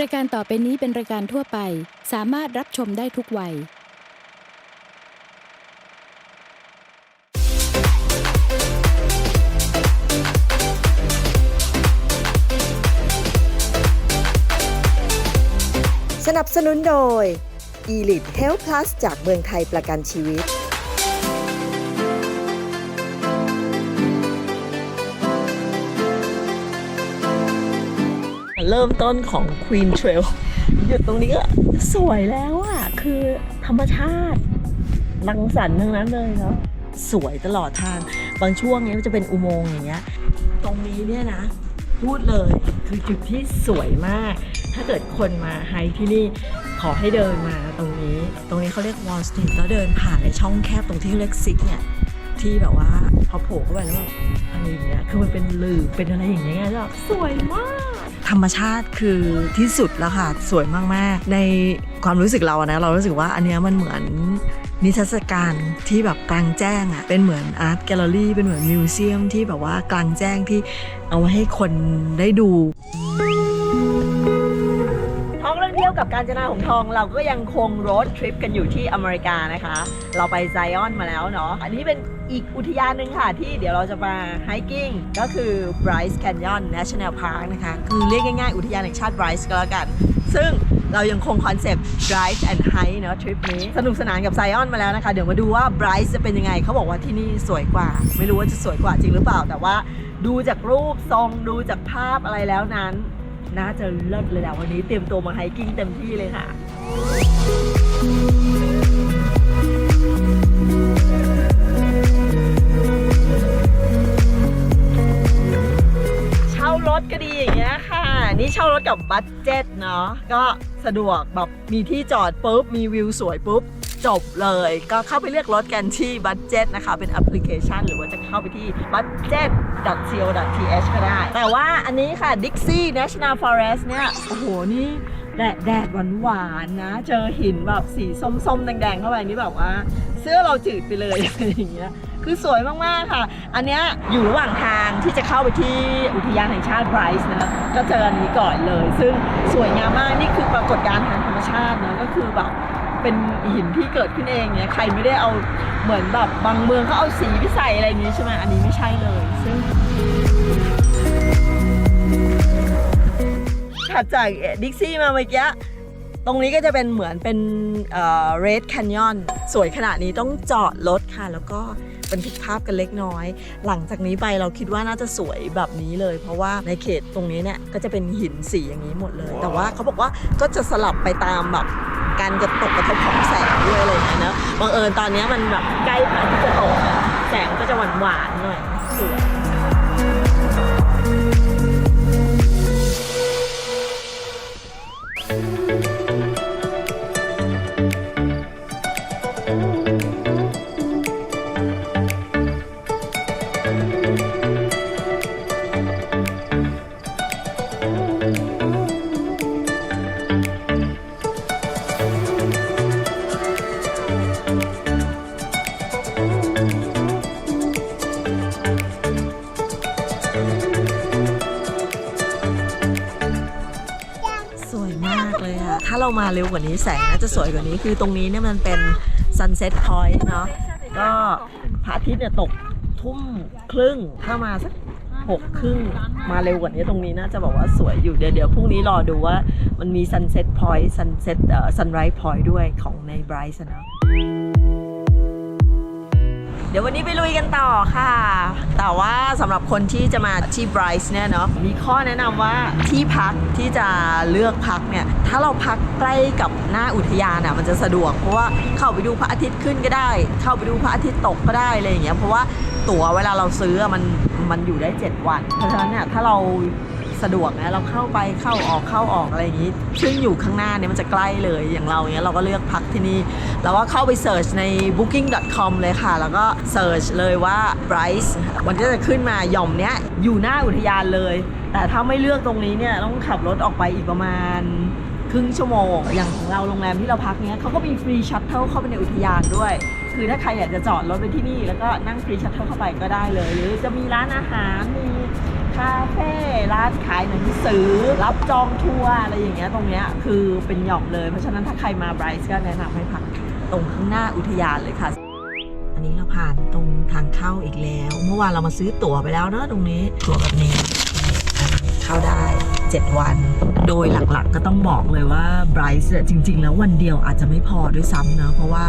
รายการต่อไปนี้เป็นรายการทั่วไป สามารถรับชมได้ทุกวัย สนับสนุนโดย Elite Health Plus จากเมืองไทยประกันชีวิต เริ่มต้นของ Queen Trail หยุดตรงนี้ก็สวยแล้วอะคือธรรมชาติรังสรรค์ทั้งนั้นเลยเนาะสวยตลอดทาง บางช่วงเนี้ยมันจะเป็นอุโมงค์อย่างเงี้ย ตรงนี้เนี่ยนะ พูดเลยคือจุดที่สวยมาก ถ้าเกิดคนมาไฮที่นี่ขอให้เดินมาตรงนี้ ตรงนี้เขาเรียก Wall Street แล้วเดินผ่านในช่องแคบตรงที่เล็กซิกเนี่ยที่แบบว่าพอโผล่เข้าไปแล้วแบบอะไรอย่างเงี้ยคือมันเป็นลืบเป็นอะไรอย่างเงี้ยแล้วสวยมาก ธรรมชาติคือที่สุดแล้วค่ะ สวยมาก ๆ ในความรู้สึกเราอะนะ เรารู้สึกว่าอันเนี้ยมันเหมือนนิทรรศการที่แบบกลางแจ้งอะเป็นเหมือนอาร์ตแกลเลอรี่เป็นเหมือนมิวเซียมที่แบบว่ากลางแจ้งที่เอาไว้ให้คนได้ดู กับการจนาหงทองเราก็ยังคงรถทริปกันอยู่ที่อเมริกานะคะ เราไปไซออนมาแล้วเนาะอันนี้เป็นอีกอุทยานหนึ่งค่ะ ที่เดี๋ยวเราจะมาไฮกิ้งก็คือ Bryce Canyon National Park นะคะ คือเรียกง่ายๆ อุทยานแห่งชาติ Bryce ก็แล้วกัน ซึ่งเรายังคงคอนเซปต์ Drive and Hike เนาะทริปนี้ สนุกสนานกับไซออนมาแล้วนะคะ เดี๋ยวมาดูว่า Bryce จะเป็นยังไง เขาบอกว่าที่นี่สวยกว่า ไม่รู้ว่าจะสวยกว่าจริงหรือเปล่า แต่ว่าดูจากรูปทรงดูจากภาพอะไรแล้วนั้น น่าจะเลิศเลยแหละวันนี้เตรียมตัวมาไฮกิ้งเต็มที่เลยค่ะเช่ารถก็ดีอย่างเงี้ยค่ะ นี่เช่ารถกับบัตเจ็ตเนาะก็สะดวกแบบมีที่จอดปุ๊บมีวิวสวยปุ๊บ จบเลย ก็เข้าไปเลือกรถกันที่บัตเจ็ตนะคะ เป็นแอปพลิเคชัน หรือว่าจะเข้าไปที่ budget.co.th ก็ได้ แต่ว่าอันนี้ค่ะ Dixie National Forest เนี่ย โอ้โห นี่แดดแดดหวานๆนะ เจอหินแบบสีส้มๆ แดงๆ เข้าไปนี่แบบว่า เสื้อเราจืดไปเลยอะไรอย่างเงี้ยคือสวยมาก ๆ ค่ะ อันเนี้ยอยู่ระหว่างทางที่จะเข้าไปที่อุทยานแห่งชาติไบรซ์นะ ก็เจออันนี้ก่อนเลย ซึ่งสวยงามมาก นี่คือปรากฏการณ์ทางธรรมชาตินะ ก็คือแบบ เป็นหินที่เกิดขึ้นเองเนี่ยใครไม่ได้เอาเหมือนแบบบางเมืองเขาเอาสีไปใส่อะไรอย่างนี้ใช่ไหมอันนี้ไม่ใช่เลยซึ่งถัดจากดิกซี่มาเมื่อกี้ตรงนี้ก็จะเป็นเหมือนเป็นเอ่อ Red Canyon สวยขนาดนี้ต้องจอดรถค่ะ แล้วก็บันทึกภาพกันเล็กน้อย หลังจากนี้ไปเราคิดว่าน่าจะสวยแบบนี้เลย เพราะว่าในเขตตรงนี้เนี่ยก็จะเป็นหินสีอย่างนี้หมดเลย แต่ว่าเขาบอกว่าก็จะสลับไปตามแบบ การกระตกกระทบของแสงด้วยอะไรอย่างเงี้ยเนอะบังเอิญตอนนี้มันแบบใกล้พระอาทิตย์จะตกอะแสงก็จะหวานหวานๆหน่อยสวย เร็วกว่านี้แสงน่าจะสวยกว่านี้คือตรงนี้เนี่ยมันเป็นซันเซ็ตพอยต์เนาะก็พระอาทิตย์เนี่ยตกทุ่มครึ่งถ้ามาสักหกครึ่งมาเร็วกว่านี้ตรงนี้น่าจะบอกว่าสวยอยู่เดี๋ยวเดี๋ยวพรุ่งนี้รอดูว่ามันมีซันเซ็ตพอยต์ซันเซ็ตเอ่อซันไรส์พอยต์ด้วยของใน Bryce อะเนาะ เดี๋ยววันนี้ไปลุยกันต่อค่ะ แต่ว่าสำหรับคนที่จะมาที่ Bryce เนี่ยเนาะมีข้อแนะนำว่าที่พักที่จะเลือกพักเนี่ยถ้าเราพักใกล้กับหน้าอุทยานอะมันจะสะดวกเพราะว่าเข้าไปดูพระอาทิตย์ขึ้นก็ได้ เข้าไปดูพระอาทิตย์ตกก็ได้อะไรอย่างเงี้ยเพราะว่าตั๋วเวลาเราซื้อมันมันอยู่ได้ 7 วัน เพราะฉะนั้นเนี่ยถ้าเรา สะดวกนะเราเข้าไปเข้าออกเข้าออกอะไรอย่างนี้ ซึ่งอยู่ข้างหน้าเนี่ยมันจะใกล้เลยอย่างเราเนี้ยเราก็เลือกพักที่นี่แล้วก็เข้าไปเสิร์ชใน booking.com เลยค่ะ แล้วก็เสิร์ชเลยว่า Bryce มันก็จะขึ้นมาหย่อมเนี้ยอยู่หน้าอุทยานเลย แต่ถ้าไม่เลือกตรงนี้เนี่ยต้องขับรถออกไปอีกประมาณครึ่งชั่วโมง อย่างของเราโรงแรมที่เราพักเนี้ยเขาก็มีฟรีชัตเทิลเข้าไปในอุทยานด้วย คือถ้าใครอยากจะจอดรถไปที่นี่ แล้วก็นั่งฟรีชัตเทิลเข้าไปก็ได้เลย หรือจะมีร้านอาหารมี คาเฟ่ร้านขายหนังสือ รับจองทัวร์อะไรอย่างเงี้ยตรงเนี้ยคือเป็นหย่อมเลย เพราะฉะนั้นถ้าใครมาไบรท์ก็แนะนำให้พักตรงข้างหน้าอุทยานเลยค่ะ อันนี้เราผ่านตรงทางเข้าอีกแล้ว เมื่อวานเรามาซื้อตั๋วไปแล้วเนอะตรงนี้ตั๋วแบบนี้ เข้าได้ 7 วัน โดยหลักๆก็ต้องบอกเลยว่าไบรท์จริง ๆ แล้ววันเดียวอาจจะไม่พอด้วยซ้ำเนอะเพราะว่า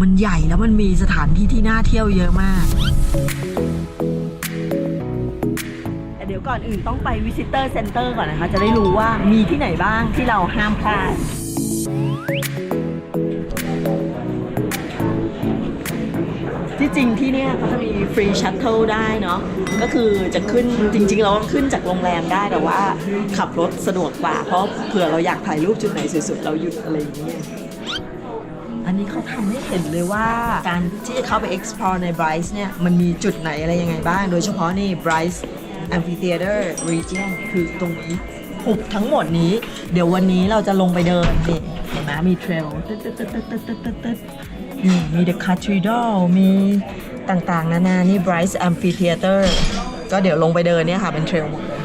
มันใหญ่แล้วมันมีสถานที่ที่น่าเที่ยวเยอะมาก ดี๋ยวก่อนอื่นต้องไป Visitor Center ก่อนนะคะ จะได้รู้ว่ามีที่ไหนบ้างที่เราห้ามพลาดที่จริงที่เนี่ยเขาจะมีฟรีชัตเทิลได้เนาะก็คือจะขึ้นจริง ๆ เราก็ขึ้นจากโรงแรมได้แต่ว่าขับรถสะดวกกว่า เพราะเผื่อเราอยากถ่ายรูปจุดไหนสวยๆเราหยุดอะไรอย่างเงี้ยอันนี้เขาทำให้เห็นเลยว่าการที่จะเข้าไป explore ใน Bryce เนี่ยมันมีจุดไหนอะไรยังไงบ้าง โดยเฉพาะนี่ Bryce Amphitheater Region คือตรงนี้อุบทั้งหมดนี้ เดี๋ยววันนี้เราจะลงไปเดินนี่เห็นไหมมีเทรลนี่มี The Cathedral มีต่างๆ นานา นี่ Bryce Amphitheater ก็เดี๋ยวลงไปเดินเนี่ยค่ะ เป็นเทรลหมดเลย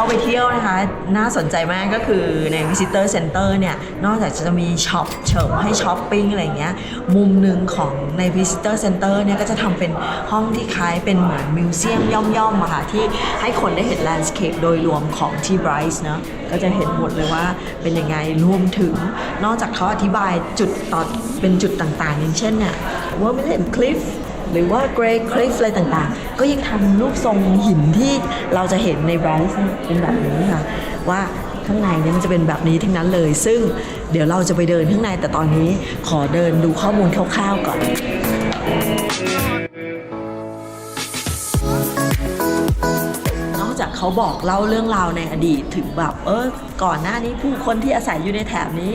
เข้าไปเที่ยวนะคะ น่าสนใจมากก็คือใน Visitor Center เนี่ย นอกจากจะมีช็อปเฉิมให้ช้อปปิ้งอะไรเงี้ย มุมหนึ่งของใน Visitor Center เนี่ย ก็จะทำเป็นห้องที่คล้ายเป็นเหมือนมิวเซียมย่อมๆอะค่ะ ที่ให้คนได้เห็นแลนด์สเคปโดยรวมของที่ Bryce เนอะก็จะเห็นหมดเลยว่าเป็นยังไงรวมถึง นอกจากเขาอธิบายจุดต่อเป็นจุดต่างๆ อย่างเช่นเนี่ยว่า หรือว่า Grey Cliff อะไรต่างๆ ก็ยังทำรูปทรงหินที่เราจะเห็นใน Bryce เนี่ยเป็นแบบนี้ค่ะว่าข้างในเนี่ยมันจะเป็นแบบนี้ทั้งนั้นเลย ซึ่งเดี๋ยวเราจะไปเดินข้างในแต่ตอนนี้ขอเดินดูข้อมูลคร่าวๆก่อนนอกจากเขาบอกเล่าเรื่องราวในอดีตถึงแบบเออก่อนหน้านี้ผู้คนที่อาศัยอยู่ในแถบนี้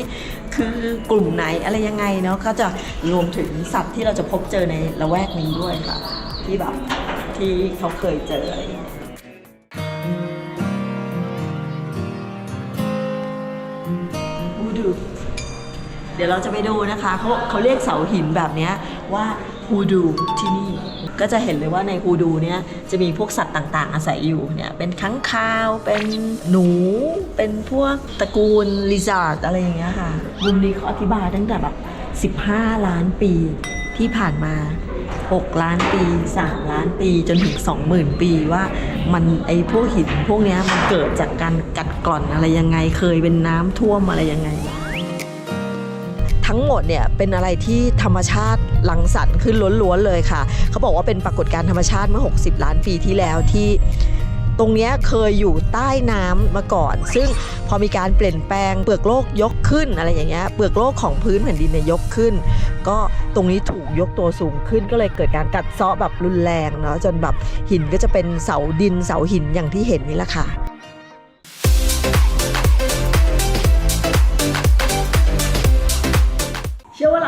คือกลุ่มไหนอะไรยังไงเนาะก็จะรวมถึงสัตว์ที่เราจะพบเจอในละแวกนี้ด้วยค่ะ ที่แบบที่เขาเคยเจออะไรอย่างเงี้ยดูดูเดี๋ยวเราจะไปดูนะคะเขาเขาเรียกเสาหินแบบนี้ว่าฮูดูที่นี่ ก็จะเห็นเลยว่าในฮูดูเนี้ยจะมีพวกสัตว์ต่างๆ อาศัยอยู่เนี่ยเป็นค้างคาวเป็นหนู เป็นพวกตระกูลลิซาร์ดอะไรอย่างเงี้ยค่ะมุมนี้เขาอธิบายตั้งแต่แบบ 15 ล้านปีที่ผ่านมา 6 ล้านปี 3 ล้านปีจนถึง 20,000 ปีว่ามันไอพวกหินพวกเนี้ยมันเกิดจากการกัดกร่อนอะไรยังไงเคยเป็นน้ำท่วมอะไรยังไง ทั้งหมดเนี่ยเป็นอะไรที่ธรรมชาติลังสรรค์ขึ้นล้วนๆเลยค่ะ เขาบอกว่าเป็นปรากฏการณ์ธรรมชาติเมื่อ 60 ล้านปีที่แล้วที่ตรงเนี้ยเคยอยู่ใต้น้ำมาก่อน ซึ่งพอมีการเปลี่ยนแปลงเปลือกโลกยกขึ้นอะไรอย่างเงี้ยเปลือกโลกของพื้นแผ่นดินเนี่ยยกขึ้น ก็ตรงนี้ถูกยกตัวสูงขึ้น ก็เลยเกิดการกัดเซาะแบบรุนแรงเนาะจนแบบหินก็จะเป็นเสาดินเสาหินอย่างที่เห็นนี่แหละค่ะ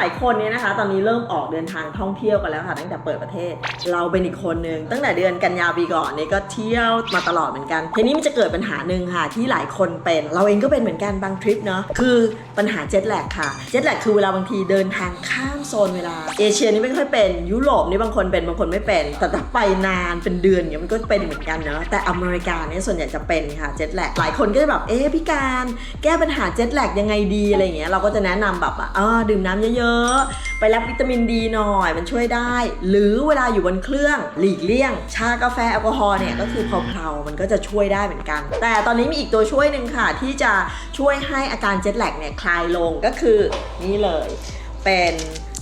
าหลายคนเนี่ยนะคะ ตอนนี้เริ่มออกเดินทางท่องเที่ยวกันแล้วค่ะ ตั้งแต่เปิดประเทศ เราเป็นอีกคนหนึ่งตั้งแต่เดือนกันยาปีก่อนนี่ก็เที่ยวมาตลอดเหมือนกันทีนี้มันจะเกิดปัญหาหนึ่งค่ะ ที่หลายคนเป็น เราเองก็เป็นเหมือนกันบางทริปเนาะคือปัญหาเจ็ตแลกค่ะเจ็ตแลกคือเวลาบางทีเดินทางข้ามโซนเวลา เอเชียนี่ไม่ค่อยเป็นยุโรปนี่บางคนเป็นบางคนไม่เป็น แต่ถ้าไปนานเป็นเดือนเนี่ยมันก็เป็นเหมือนกันเนาะแต่อเมริกาเนี่ยส่วนใหญ่จะเป็นค่ะเจ็ตแลกหลายคนก็จะแบบเอ๊ะพี่การ แก้ปัญหาเจ็ตแลกยังไงดีอะไรเงี้ยเราก็จะแนะนำแบบว่าเออดื่มน้ำเยอะๆไปรับวิตามินดีหน่อยมันช่วยได้ หรือเวลาอยู่บนเครื่องหลีกเลี่ยง ชากาแฟแอลกอฮอล์เนี่ยก็คือเพลาๆมันก็จะช่วยได้เหมือนกัน แต่ตอนนี้มีอีกตัวช่วยหนึ่งค่ะ ที่จะช่วยให้อาการเจ็ตแลกเนี่ยคลายลงก็คือนี่เลย เป็น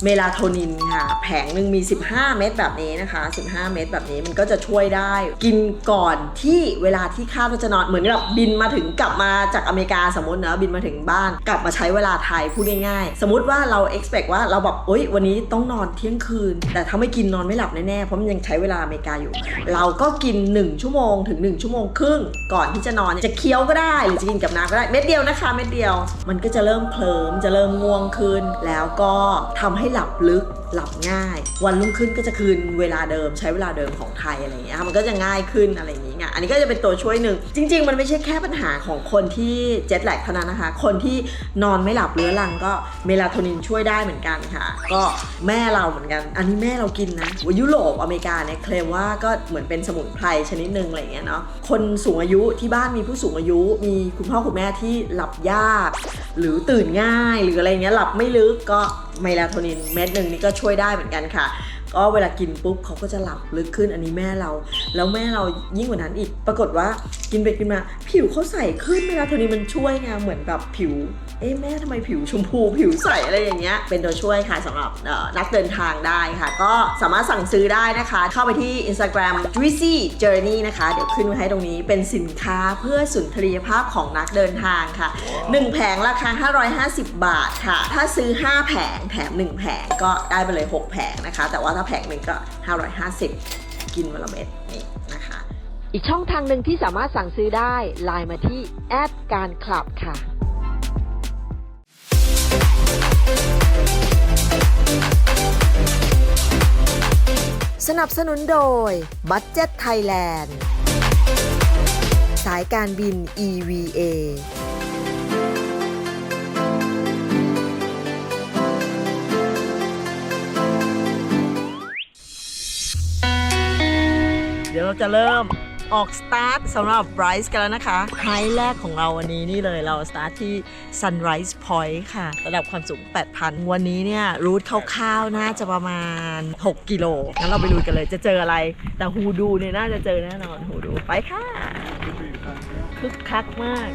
เมลาโทนินค่ะ แผงหนึ่งมี 15 เม็ดแบบนี้นะคะ 15 เม็ดแบบนี้มันก็จะช่วยได้ กินก่อนที่เวลาที่คาดว่าจะนอนเหมือนกับบินมาถึงกลับมาจากอเมริกาสมมตินะบินมาถึงบ้าน กลับมาใช้เวลาไทยพูดง่ายๆ สมมติว่าเรา expect ว่าเราแบบโอ๊ยวันนี้ต้องนอนเที่ยงคืน แต่ถ้าไม่กินนอนไม่หลับแน่ๆเพราะมันยังใช้เวลาอเมริกาอยู่ เราก็กิน 1 ชั่วโมงถึง 1 ชั่วโมงครึ่งก่อนที่จะนอนจะเคี้ยวก็ได้หรือจะกินกับน้ำก็ได้เม็ดเดียวนะคะเม็ดเดียว มันก็จะเริ่มเคลิมจะเริ่มง่วงขึ้นแล้วก็ทำใให้หลับลึกหลับง่าย วันรุ่งขึ้นก็จะคืนเวลาเดิมใช้เวลาเดิมของไทยอะไรอย่างเงี้ยมันก็จะง่ายขึ้นอะไรอย่างนี้เงี้ยอันนี้ก็จะเป็นตัวช่วยหนึ่ง จริง ๆ มันไม่ใช่แค่ปัญหาของคนที่เจ็ตแลกเท่านั้นนะคะ คนที่นอนไม่หลับเรื้อรังก็เมลาโทนินช่วยได้เหมือนกันค่ะ ก็แม่เราเหมือนกัน อันนี้แม่เรากินนะยุโรปอเมริกาเนี่ยเคลมว่าก็เหมือนเป็นสมุนไพรชนิดหนึ่งอะไรเงี้ยเนาะคนสูงอายุที่บ้านมีผู้สูงอายุ มีคุณพ่อคุณแม่ที่หลับยาก หรือตื่นง่าย หรืออะไรเงี้ยหลับไม่ลึกก็เมลาโทนินเม็ดหนึ่งนี่ก็ช่วยได้เหมือนกันค่ะ ก็เวลากินปุ๊บเขาก็จะหลับลึกขึ้นอันนี้แม่เรา แล้วแม่เรายิ่งกว่านั้นอีก ปรากฏว่ากินไปกินมา ผิวเขาใสขึ้นเมลาเทนินมันช่วยไงเหมือนแบบผิว เอ๊ะแม่ทำไมผิวชมพูผิวใสอะไรอย่างเงี้ย เป็นตัวช่วยค่ะสำหรับเอ่อนักเดินทางได้ค่ะ ก็สามารถสั่งซื้อได้นะคะ เข้าไปที่ Instagram Juicy Journey นะคะ เดี๋ยวขึ้นไว้ให้ตรงนี้เป็นสินค้าเพื่อสุนทรียภาพของนักเดินทางค่ะ 1 แผงราคา 550 บาทค่ะ ถ้าซื้อ 5 แผงแถม 1 แผงก็ได้ไปเลย 6 แผงนะคะ แต่ว่าถ้าแผงหนึ่งก็ 550 กินวันละเม็ดนี่นะคะ อีกช่องทางหนึ่งที่สามารถสั่งซื้อได้ไลน์มาที่แอดการคลับค่ะ นับสนุนโดย Budget Thailand สายการบิน EVA เดี๋ยวเราจะเริ่ม ออกสตาร์ทสำหรับไบรซ์กันแล้วนะคะไฮแรกของเราวันนี้นี่เลยเราสตาร์ทที่ Sunrise Point ค่ะ ระดับความสูง 8,000 วันนี้เนี่ยรูทคร่าวๆ น่าจะประมาณ 6 กิโล งั้นเราไปดูกันเลยจะเจออะไร แต่ฮูดูเนี่ยน่าจะเจอแน่นอนฮูดูไปค่ะคึกคักมาก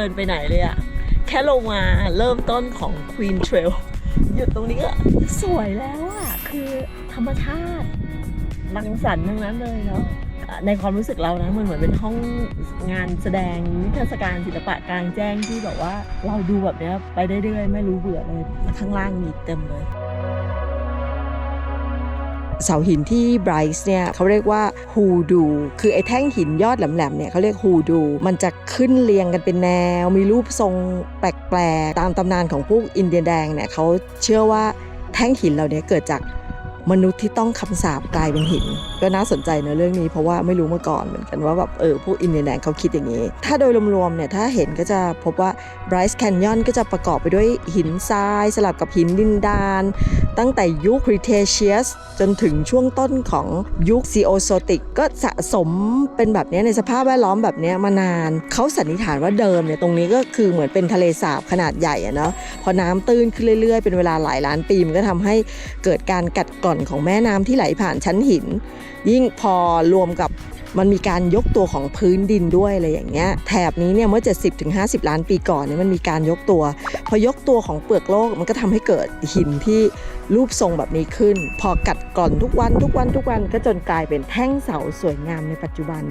ดินไปไหนเลยอะแค่ลงมาเริ่มต้นของ Queen Trail หยุดตรงนี้ก็สวยแล้วอะคือธรรมชาติรังสรรค์ทั้งนั้นเลยเนาะในความรู้สึกเรานะมันเหมือนเป็นห้องงานแสดงนิทรรศการศิลปะกลางแจ้งที่แบบว่าเราดูแบบเนี้ยไปเรื่อยไม่รู้เบื่อเลยข้างล่างมีเต็มเลย เสาหินที่ไบรท์เนี่ยเขาเรียกว่าฮูดู คือไอ้แท่งหินยอดแหลมๆเนี่ยเขาเรียกฮูดู มันจะขึ้นเรียงกันเป็นแนว มีรูปทรงแปลกๆ ตามตำนานของพวกอินเดียแดงเนี่ยเขาเชื่อว่าแท่งหินเหล่านี้เกิดจาก มนุษย์ที่ต้องคำสาปกลายเป็นหิน ก็น่าสนใจในเรื่องนี้เพราะว่าไม่รู้มาก่อนเหมือนกันว่าแบบเออพวกอินเดียแดงเขาคิดอย่างนี้ ถ้าโดยรวมๆเนี่ยถ้าเห็นก็จะพบว่า Bryce Canyon ก็จะประกอบไปด้วยหินทราย สลับกับหินดินดาน ตั้งแต่ยุค Cretaceous จนถึงช่วงต้นของยุค Geozoic ก็สะสมเป็นแบบนี้ในสภาพแวดล้อมแบบนี้มานาน เขาสันนิษฐานว่าเดิมเนี่ยตรงนี้ก็คือเหมือนเป็นทะเลสาบขนาดใหญ่อะเนาะพอน้ำตื้นขึ้นเรื่อยๆ เป็นเวลาหลายล้านปีมันก็ทำให้เกิดการกัดกร่อนของแม่น้ำที่ไหลผ่านชั้นหิน ยิ่งพอรวมกับมันมีการยกตัวของพื้นดินด้วยอะไรอย่างเงี้ยแถบนี้เนี่ยเมื่อ 70-50 ล้านปีก่อนเนี่ยมันมีการยกตัว พอยกตัวของเปลือกโลกมันก็ทำให้เกิดหินที่รูปทรงแบบนี้ขึ้น พอกัดกร่อนทุกวันทุกวันทุกวันก็จนกลายเป็นแท่งเสาสวยงามในปัจจุบัน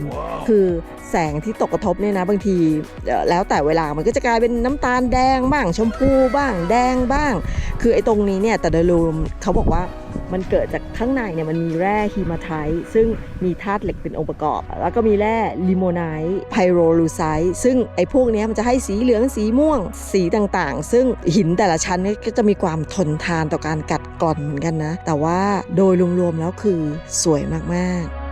คือแสงที่ตกกระทบเนี่ยนะบางทีเอ่อแล้วแต่เวลามันก็จะกลายเป็นน้ำตาลแดงบ้างชมพูบ้างแดงบ้าง คือไอ้ตรงนี้เนี่ยแต่โดยรวมเขาบอกว่ามันเกิดจากข้างในเนี่ยมันมีแร่ฮีมาไทต์ซึ่งมีธาตุเหล็กเป็นองค์ประกอบ แล้วก็มีแร่ลิโมไนต์ไพโรลูไซต์ซึ่งไอ้พวกนี้มันจะให้สีเหลืองสีม่วงสีต่างๆ ซึ่งหินแต่ละชั้นก็จะมีความทนทานต่อการกัดกร่อนเหมือนกันนะ แต่ว่าโดยรวมๆแล้วคือสวยมากๆ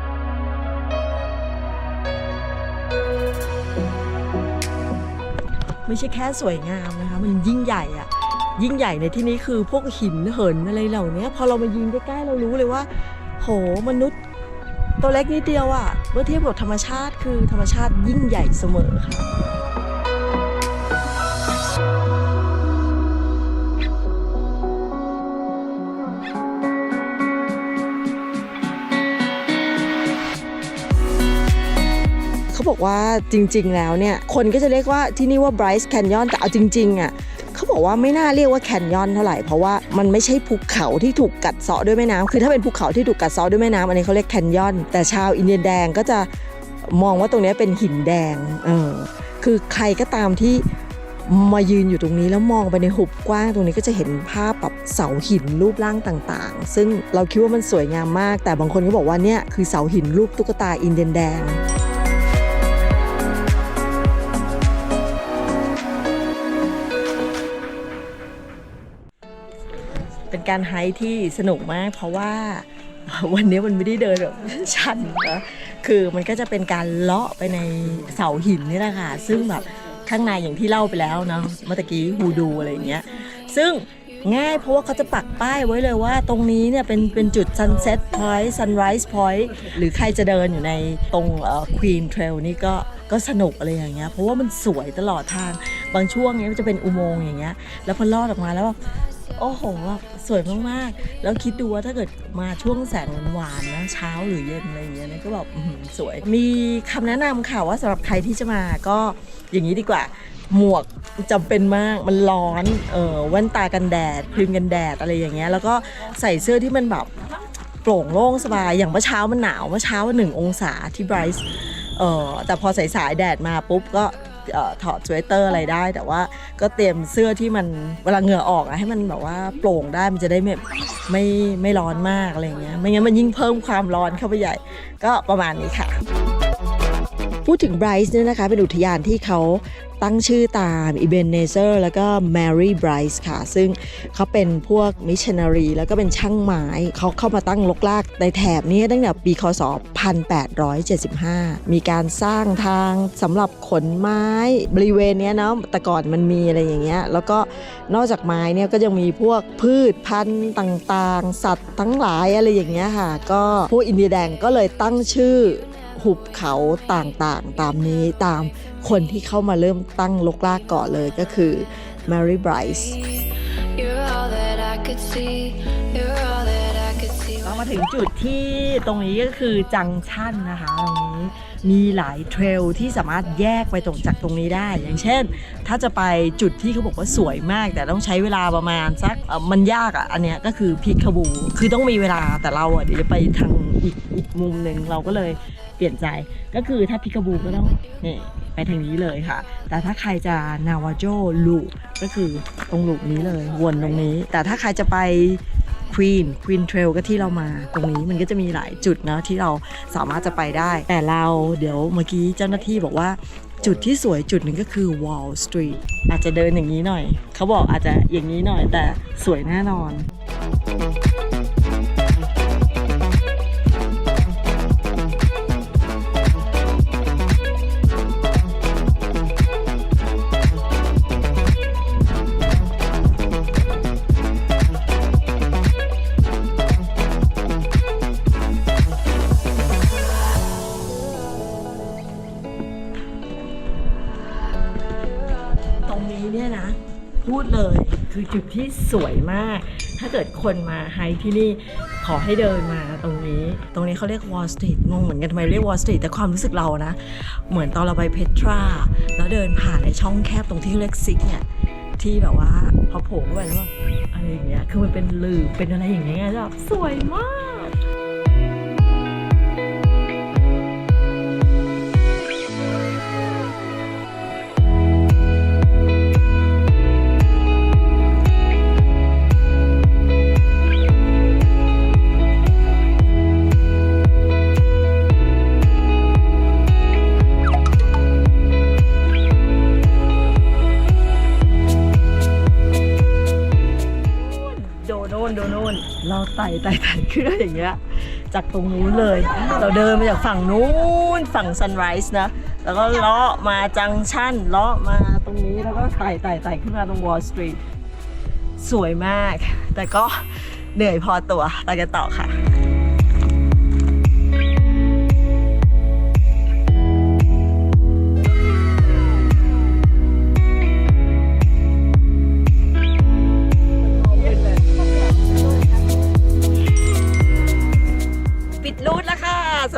ไม่ใช่แค่สวยงามนะคะ มันยิ่งใหญ่อะ ยิ่งใหญ่ในที่นี้คือพวกหินเหินอะไรเหล่านี้พอเรามายิงใกล้ๆเรารู้เลยว่า โหมนุษย์ตัวเล็กนิดเดียวอะเมื่อเทียบกับธรรมชาติคือธรรมชาติยิ่งใหญ่เสมอค่ะเขาบอกว่าจริง ๆ แล้วเนี่ย คนก็จะเรียกว่าที่นี่ว่า Bryce Canyon แต่เอาจริง ๆอะ เขาบอกว่าไม่น่าเรียกว่าแคนยอนเท่าไหร่เพราะว่ามันไม่ใช่ภูเขาที่ถูกกัดเซาะด้วยแม่น้ำคือถ้าเป็นภูเขาที่ถูกกัดเซาะด้วยแม่น้ำอันนี้เขาเรียกแคนยอน แต่ชาวอินเดียนแดงก็จะมองว่าตรงนี้เป็นหินแดงเออคือใครก็ตามที่มายืนอยู่ตรงนี้แล้วมองไปในหุบกว้างตรงนี้ก็จะเห็นภาพแบบเสาหินรูปร่างต่างๆ ซึ่งเราคิดว่ามันสวยงามมาก แต่บางคนก็บอกว่าเนี่ยคือเสาหินรูปตุ๊กตาอินเดียนแดง การไฮที่สนุกมาก เพราะว่าวันนี้มันไม่ได้เดินแบบชันนะคือมันก็จะเป็นการเลาะไปในเสาหินนี่แหละค่ะ ซึ่งแบบข้างในอย่างที่เล่าไปแล้วเนาะเมื่อกี้ฮูดูอะไรอย่างเงี้ย ซึ่งง่ายเพราะว่าเขาจะปักป้ายไว้เลยว่าตรงนี้เนี่ยเป็นเป็นจุด sunset point sunrise point หรือใครจะเดินอยู่ในตรงเอ่อ Queen Trail นี่ก็ก็สนุกอะไรอย่างเงี้ยเพราะว่ามันสวยตลอดทางบางช่วงเนี้ยมันจะเป็นอุโมงค์อย่างเงี้ยแล้วพอลอดออกมาแล้ว โอ้โหแบบสวยมากๆ แล้วคิดดูว่าถ้าเกิดมาช่วงแสงหวานๆนะเช้าหรือเย็นอะไรอย่างเงี้ยนะก็แบบสวย มีคำแนะนำค่ะว่าสำหรับใครที่จะมาก็อย่างนี้ดีกว่า หมวกจำเป็นมากมันร้อนเออแว่นตากันแดดครีมกันแดดอะไรอย่างเงี้ยแล้วก็ใส่เสื้อที่มันแบบโปร่งโล่งสบายอย่างเมื่อเช้ามันหนาวเมื่อเช้าหนึ่งองศาที่ไบรซ์เออแต่พอสายสายๆแดดมาปุ๊บก็ ถอดสเวตเตอร์อะไรได้ แต่ว่าก็เตรียมเสื้อที่มันเวลาเหงื่อออกอะให้มันแบบว่าโปร่งได้มันจะได้ไม่ไม่ไม่ร้อนมากอะไรเงี้ยไม่งั้นมันยิ่งเพิ่มความร้อนเข้าไปใหญ่ ก็ประมาณนี้ค่ะ พูดถึงไบรซ์เนี่ยนะคะ เป็นอุทยานที่เขาตั้งชื่อตามอีเบนเนเซอร์แล้วก็แมรี่ไบรซ์ค่ะ ซึ่งเขาเป็นพวกมิชชันนารี แล้วก็เป็นช่างไม้เขาเข้ามาตั้งลกลากในแถบนี้ตั้งแต่ปีคศ 1875 มีการสร้างทางสำหรับขนไม้บริเวณนี้เนาะแต่ก่อนมันมีอะไรอย่างเงี้ยแล้วก็นอกจากไม้เนี่ยก็ยังมีพวกพืชพันธุ์ต่างๆ สัตว์ทั้งหลายอะไรอย่างเงี้ยค่ะ ก็พวกอินเดียแดงก็เลยตั้งชื่อ หุบเขาต่างๆ ตามนี้ตามคนที่เข้ามาเริ่มตั้งลกลากก่อนเลยก็คือ Mary Bryce You're all that I could see. You're all that I could see. เรามาถึงจุดที่ตรงนี้ก็คือจังชันนะคะตรงนี้มีหลายเทรลที่สามารถแยกไปตรงจากตรงนี้ได้ อย่างเช่น ถ้าจะไปจุดที่เขาบอกว่าสวยมาก แต่ต้องใช้เวลาประมาณสักมันยากอะอันเนี้ยก็คือพิคบู คือต้องมีเวลาแต่เราอะเดี๋ยวจะไปทางอีกอีกมุมหนึ่งเราก็เลย เปลี่ยนใจก็คือถ้าพิคบูก็ต้องนี่ไปทางนี้เลยค่ะ แต่ถ้าใครจะนาวาโจลูก็คือตรงลูปนี้เลยวนตรงนี้ แต่ถ้าใครจะไปควีนควีนเทรลก็ที่เรามาตรงนี้มันก็จะมีหลายจุดนะที่เราสามารถจะไปได้ แต่เราเดี๋ยวเมื่อกี้เจ้าหน้าที่บอกว่าจุดที่สวยจุดหนึ่งก็คือ Wall Street อาจจะเดินอย่างนี้หน่อย เขาบอกอาจจะอย่างนี้หน่อยแต่สวยแน่นอน สวยมาก ถ้าเกิดคนมาไฮที่นี่ขอให้เดินมาตรงนี้ ตรงนี้เขาเรียก Wall Street งงเหมือนกันทำไมเรียก Wall Street แต่ความรู้สึกเรานะ เหมือนตอนเราไปเพทราแล้วเดินผ่านในช่องแคบตรงที่เรียกซิกเนี่ยที่แบบว่าพอโผล่เข้าไปแล้วแบบอะไรอย่างเงี้ยคือมันเป็นลือเป็นอะไรอย่างเงี้ยแบบสวยมาก ต่ไต่ไต่ขึ้นอย่างเงี้ยจากตรงนู้นเลย เราเดินมาจากฝั่งนู้นฝั่งซันไรส์นะ แล้วก็เลาะมาจังชั่นเลาะมาตรงนี้แล้วก็ไต่ไต่ไต่ขึ้นมาตรงวอลสตรีทสวยมาก แต่ก็เหนื่อยพอตัวเราจะต่อค่ะ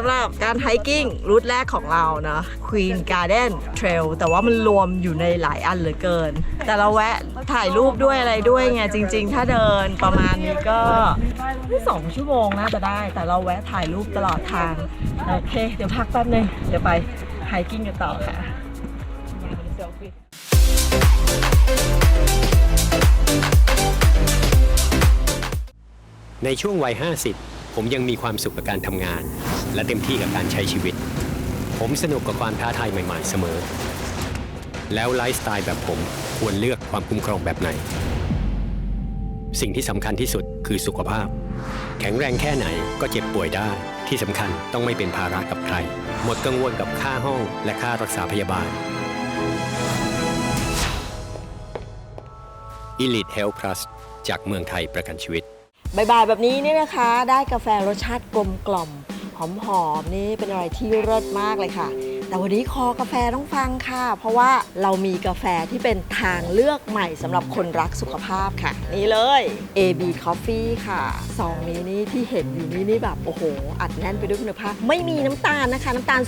หรับการไฮกิ้งรูทแรกของเราเนาะ Queen Garden Trail แต่ว่ามันรวมอยู่ในหลายอันเหลือเกิน แต่เราแวะถ่ายรูปด้วยอะไรด้วยไงจริง ๆ ถ้าเดินประมาณนี้ก็ไม่สองชั่วโมงน่าจะได้ แต่เราแวะถ่ายรูปตลอดทาง โอเค เดี๋ยวพักแป๊บนึง เดี๋ยวไปไฮกิ้งกันต่อค่ะในช่วงวัย 50 ผมยังมีความสุขกับการทำงาน และเต็มที่กับการใช้ชีวิต ผมสนุกกับความท้าทายใหม่ๆเสมอ แล้วไลฟ์สไตล์แบบผมควรเลือกความคุ้มครองแบบไหน สิ่งที่สำคัญที่สุดคือสุขภาพ แข็งแรงแค่ไหนก็เจ็บป่วยได้ ที่สำคัญต้องไม่เป็นภาระกับใคร หมดกังวลกับค่าห้องและค่ารักษาพยาบาล Elite Health Plus จากเมืองไทยประกันชีวิต บ่ายๆแบบนี้เนี่ยนะคะ ได้กาแฟรสชาติกลมกล่อม หอมๆนี่เป็นอะไรที่เลิศมากเลยค่ะ แต่วันนี้คอกาแฟต้องฟังค่ะ เพราะว่าเรามีกาแฟที่เป็นทางเลือกใหม่สำหรับคนรักสุขภาพค่ะ นี่เลย AB Coffee ค่ะซองนี้นี่ที่เห็นอยู่นี่นี่แบบ โอ้โห อัดแน่นไปด้วยคุณภาพ ไม่มีน้ำตาลนะคะ น้ำตาล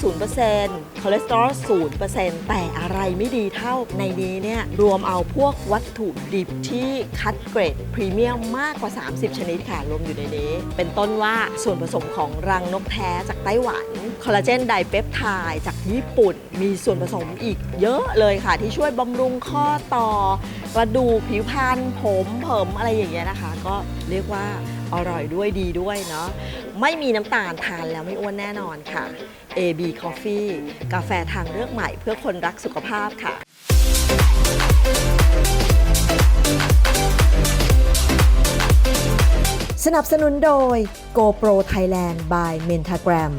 0%คอเลสเตอรอล 0%แต่อะไรไม่ดีเท่าในนี้เนี่ยรวมเอาพวกวัตถุดิบที่คัดเกรดพรีเมียมมากกว่า 30 ชนิดค่ะรวมอยู่ในนี้ เป็นต้นว่าส่วนผสมของรังนกแท้จากไต้หวัน คอลลาเจนไดเปปไทด์จากญี่ปุ่น มีส่วนผสมอีกเยอะเลยค่ะ ที่ช่วยบำรุงข้อต่อกระดูกผิวพรรณผมเผิมอะไรอย่างเงี้ยนะคะ ก็เรียกว่าอร่อยด้วยดีด้วยเนาะไม่มีน้ำตาลทานแล้วไม่อ้วนแน่นอนค่ะ AB Coffee กาแฟทางเลือกใหม่เพื่อคนรักสุขภาพค่ะสนับสนุนโดย GoPro Thailand by Mentagram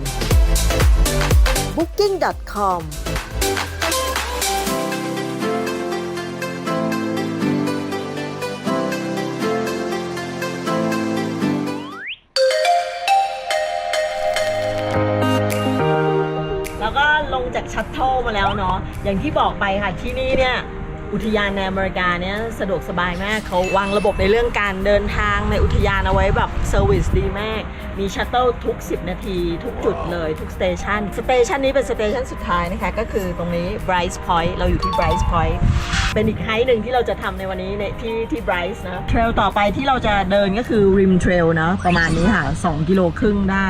Booking.com แล้วก็ลงจากชัตเทิลมาแล้วเนาะอย่างที่บอกไปค่ะที่นี่เนี่ย อุทยานในอเมริกาเนี่ยสะดวกสบายมากเขาวางระบบในเรื่องการเดินทางในอุทยานเอาไว้แบบเซอร์วิสดีมาก มีชัตเทิลทุก 10 นาที ทุกจุดเลยทุกสเตชันสเตชันนี้เป็นสเตชันสุดท้ายนะคะ ก็คือตรงนี้ Bryce Point เราอยู่ที่ Bryce Point เป็นอีกไฮหนึ่งที่เราจะทำในวันนี้ในที่ที่ Bryce นะเทรลต่อไปที่เราจะเดินก็คือ Rim Trail เนะประมาณนี้ค่ะ 2 กิโลครึ่งได้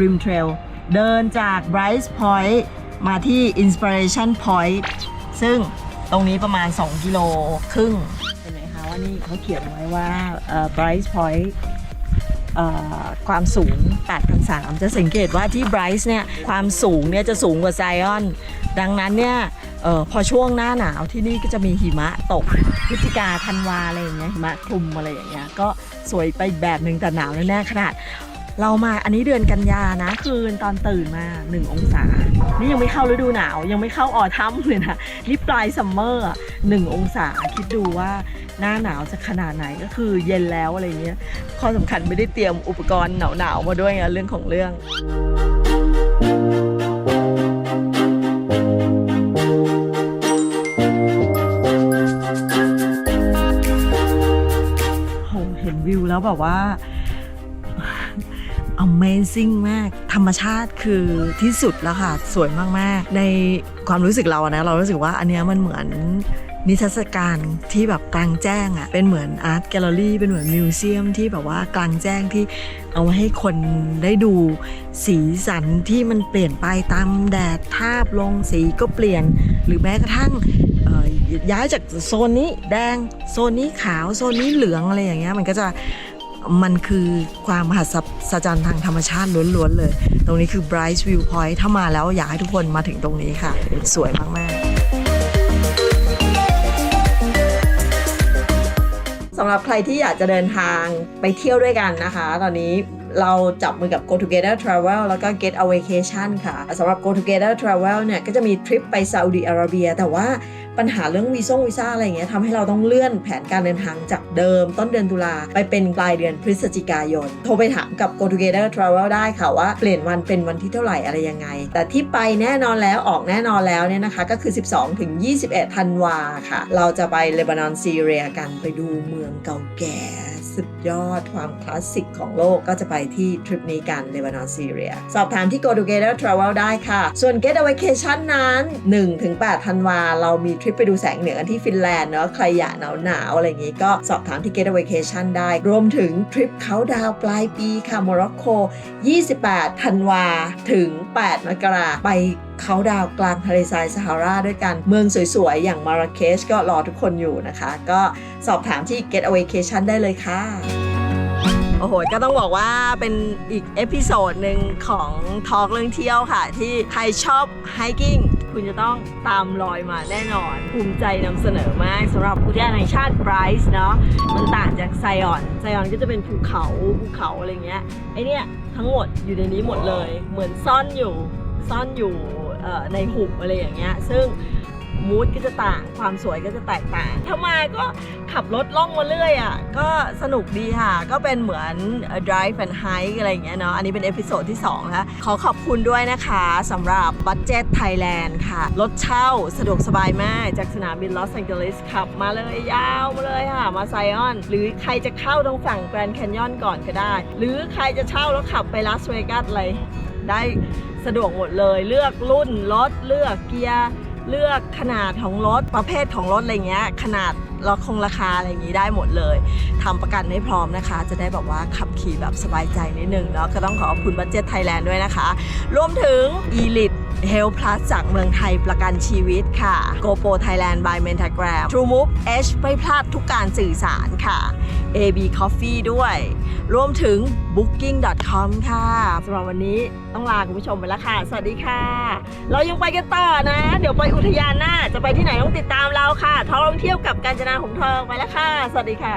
Rim Trail เดินจาก Bryce Point มาที่ Inspiration Point ซึ่ง ตรงนี้ประมาณ 2 กิโลครึ่ง เห็นไหมคะว่านี่เขาเขียนไว้ว่าเอ่อ Bryce Point เอ่อความสูง 8,300 จะสังเกตว่าที่ Bryce เนี่ย ความสูงเนี่ยจะสูงกว่าไซออน ดังนั้นเนี่ยเออพอช่วงหน้าหนาวที่นี่ก็จะมีหิมะตกพฤศจิกาธันวาอะไรอย่างเงี้ยหิมะคลุมอะไรอย่างเงี้ยก็สวยไปแบบหนึ่งแต่หนาวแน่ๆขนาด เรามาอันนี้เดือนกันยานะ คืนตอนตื่นมา 1 องศา นี่ยังไม่เข้าฤดูหนาว ยังไม่เข้าออทัมเลยนะ นี่ปลายซัมเมอร์หนึ่งองศาคิดดูว่าหน้าหนาวจะขนาดไหนก็คือเย็นแล้วอะไรเงี้ยข้อสำคัญไม่ได้เตรียมอุปกรณ์หนาวๆมาด้วยไงเรื่องของเรื่องโหเห็นวิวแล้วแบบว่า Amazing มาก ธรรมชาติคือที่สุดแล้วค่ะ สวยมาก ๆ ในความรู้สึกเราอะนะ เรารู้สึกว่าอันเนี้ยมันเหมือนนิทรรศการที่แบบกลางแจ้งอะเป็นเหมือนอาร์ตแกลเลอรี่เป็นเหมือนมิวเซียมที่แบบว่ากลางแจ้งที่เอาไว้ให้คนได้ดูสีสันที่มันเปลี่ยนไปตามแดดทาบลงสีก็เปลี่ยน หรือแม้กระทั่งย้ายจากโซนนี้แดงโซนนี้ขาวโซนนี้เหลืองอะไรอย่างเงี้ยมันก็จะ มันคือความมหัศจรรย์ทางธรรมชาติล้วนๆเลย ตรงนี้คือ Bright View Point ถ้ามาแล้วอยากให้ทุกคนมาถึงตรงนี้ค่ะ สวยมากๆสำหรับใครที่อยากจะเดินทางไปเที่ยวด้วยกันนะคะ ตอนนี้เราจับมือกับ Go Together Travel แล้วก็ Get a Vacation ค่ะสำหรับ Go Together Travel เนี่ยก็จะมีทริปไปซาอุดีอาระเบีย แต่ว่า ปัญหาเรื่องวีซ่งวีซ่าอะไรเงี้ยทำให้เราต้องเลื่อนแผนการเดินทางจากเดิมต้นเดือนตุลาไปเป็นปลายเดือนพฤศจิกายน โทรไปถามกับ Go Together Travel ได้ค่ะว่าเปลี่ยนวันเป็นวันที่เท่าไหร่อะไรยังไง แต่ที่ไปแน่นอนแล้วออกแน่นอนแล้วเนี่ยนะคะก็คือ 12 ถึง 21ธันวาค่ะ เราจะไปเลบานอนซีเรียกันไปดูเมืองเก่าแก่ สุดยอดความคลาสสิกของโลกก็จะไปที่ทริปนี้กันเลบานอนซีเรีย สอบถามที่ Go Together Travel ได้ค่ะ ส่วน Get a Vacation นั้น 1-8ธันวาเรามีทริปไปดูแสงเหนือกันที่ฟินแลนด์เนาะใครอยากหนาวหนาวๆอะไรอย่างงี้ก็สอบถามที่ Get a Vacation ได้ รวมถึงทริปเขาดาวปลายปีค่ะโมร็อกโก 28 ธันวาถึง 8 มกราไป เขาดาวกลางทะเลทรายซาฮาราด้วยกันเมืองสวยๆ อย่างมาราเคชก็รอทุกคนอยู่นะคะ ก็สอบถามที่ Get a Vacation ได้เลยค่ะ โอ้โห ก็ต้องบอกว่าเป็นอีกเอพิโซดหนึ่งของทอล์กเรื่องเที่ยวค่ะ ที่ใครชอบไฮกิ้งคุณจะต้องตามรอยมาแน่นอน ภูมิใจนำเสนอมากสำหรับอุทยานแห่งชาติไบรท์เนาะมันต่างจากไซออนไซออนก็จะเป็นภูเขาภูเขาอะไรเงี้ยไอเนี้ยทั้งหมดอยู่ในนี้หมดเลย เหมือนซ่อนอยู่ซ่อนอยู่ ในหุบอะไรอย่างเงี้ยซึ่งมูดก็จะต่างความสวยก็จะแตกต่างถ้ามาก็ขับรถล่องมาเรื่อยอะก็สนุกดีค่ะ ก็เป็นเหมือน drive and hike อะไรอย่างเงี้ยเนาะอันนี้เป็นเอพิโซดที่2นะคะขอขอบคุณด้วยนะคะสำหรับ Budget Thailand ค่ะ รถเช่าสะดวกสบายมาก จากสนามบินลอสแองเจลิสขับมาเลยยาวมาเลยค่ะ มาไซออน หรือใครจะเข้าตรงฝั่งแกรนด์แคนยอนก่อนก็ได้ หรือใครจะเช่าแล้วขับไปลาสเวกัสอะไรได้ สะดวกหมดเลย เลือกรุ่นรถเลือกเกียร์เลือกขนาดของรถประเภทของรถอะไรเงี้ยขนาดราคงราคาอะไรอย่างงี้ได้หมดเลยทำประกันให้พร้อมนะคะ จะได้แบบว่าขับขี่แบบสบายใจนิดนึงเนาะก็ต้องขอขอบคุณบัตเจ็ตไทยแลนด์ด้วยนะคะ รวมถึง e l i t Health Plus จากเมืองไทยประกันชีวิตค่ะ GoPro Thailand by Mentagram TrueMove H ไม่พลาดทุกการสื่อสารค่ะ AB Coffee ด้วย รวมถึง booking.com ค่ะสำหรับวันนี้ต้องลาคุณผู้ชมไปแล้วค่ะ สวัสดีค่ะ เรายังไปกันต่อนะ เดี๋ยวไปอุทยานหน้า จะไปที่ไหนต้องติดตามเราค่ะท่องเที่ยวกับการจนาของเธอไปแล้วค่ะ สวัสดีค่ะ